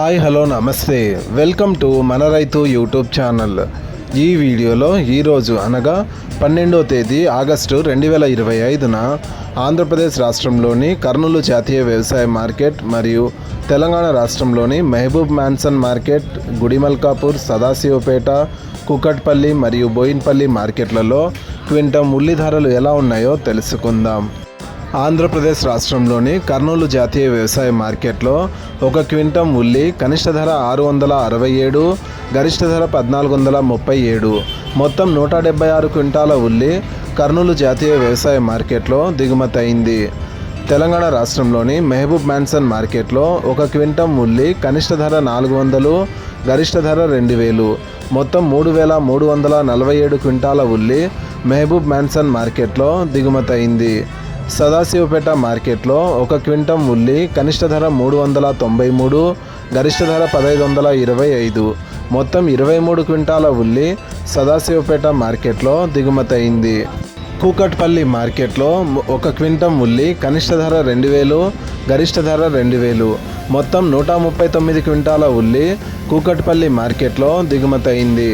Hi hello నమస్తే. Welcome to మన రైతు యూట్యూబ్ ఛానల్. ఈ వీడియోలో ఈరోజు అనగా పన్నెండో తేదీ ఆగస్టు రెండు వేల ఇరవై ఐదున ఆంధ్రప్రదేశ్ రాష్ట్రంలోని కర్నూలు జాతీయ వ్యవసాయ మార్కెట్ మరియు తెలంగాణ రాష్ట్రంలోని మహబూబ్ మ్యాన్సన్ మార్కెట్ గుడిమల్కాపూర్ సదాశివపేట కుకట్పల్లి మరియు బోయిన్పల్లి మార్కెట్లలో క్వింటం ఉల్లి ధరలు ఎలా ఉన్నాయో తెలుసుకుందాం. ఆంధ్రప్రదేశ్ రాష్ట్రంలోని కర్నూలు జాతీయ వ్యవసాయ మార్కెట్లో ఒక క్వింటం ఉల్లి కనిష్ట ధర ఆరు వందల అరవై ఏడు గరిష్ట ధర పద్నాలుగు వందల ముప్పై ఏడు. మొత్తం నూట డెబ్బై ఆరు క్వింటాల ఉల్లి కర్నూలు జాతీయ వ్యవసాయ మార్కెట్లో దిగుమతి అయింది. తెలంగాణ రాష్ట్రంలోని మెహబూబ్ మ్యాన్సన్ మార్కెట్లో ఒక క్వింటం ఉల్లి కనిష్ట ధర నాలుగు వందలు గరిష్ట ధర రెండు వేలు. మొత్తం మూడు వేల మూడు వందల నలభై ఏడు క్వింటాల ఉల్లి మెహబూబ్ మ్యాన్సన్ మార్కెట్లో దిగుమతి అయింది. సదాశివపేట మార్కెట్లో ఒక క్వింటం ఉల్లి కనిష్ట ధర మూడు వందల తొంభై మూడు గరిష్ట ధర పదహైదు వందల ఇరవై ఐదు. మొత్తం ఇరవై మూడు క్వింటాల ఉల్లి సదాశివపేట మార్కెట్లో దిగుమతయింది కూకట్పల్లి మార్కెట్లో ఒక క్వింటం ఉల్లి కనిష్ట ధర రెండు వేలు గరిష్ట ధర రెండు వేలు. మొత్తం నూట ముప్పై తొమ్మిది క్వింటాల ఉల్లి కూకట్పల్లి మార్కెట్లో దిగుమతయింది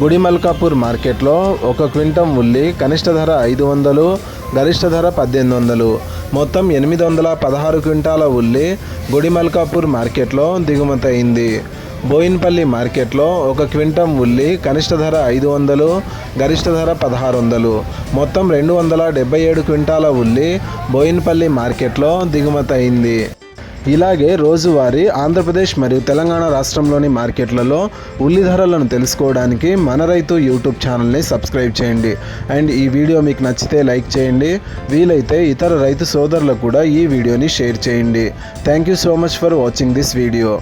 గుడిమల్కాపూర్ మార్కెట్లో ఒక క్వింటం ఉల్లి కనిష్ట ధర ఐదు వందలు గరిష్ట ధర పద్దెనిమిది వందలు. మొత్తం ఎనిమిది వందల పదహారు క్వింటాల ఉల్లి గుడిమల్కాపూర్ మార్కెట్లో దిగుమతయింది బోయిన్పల్లి మార్కెట్లో ఒక క్వింటం ఉల్లి కనిష్ట ధర ఐదు వందలు గరిష్ట ధర పదహారు వందలు. మొత్తం రెండు వందల డెబ్బై ఏడు క్వింటాల ఉల్లి బోయిన్పల్లి మార్కెట్లో దిగుమతయింది ఇలాగే రోజువారీ ఆంధ్రప్రదేశ్ మరియు తెలంగాణ రాష్ట్రంలోని మార్కెట్లలో ఉల్లి ధరలను తెలుసుకోవడానికి మన రైతు యూట్యూబ్ ఛానల్ని సబ్స్క్రైబ్ చేయండి. అండ్ ఈ వీడియో మీకు నచ్చితే లైక్ చేయండి. వీలైతే ఇతర రైతు సోదరులకు కూడా ఈ వీడియోని షేర్ చేయండి. Thank you so much for watching this video.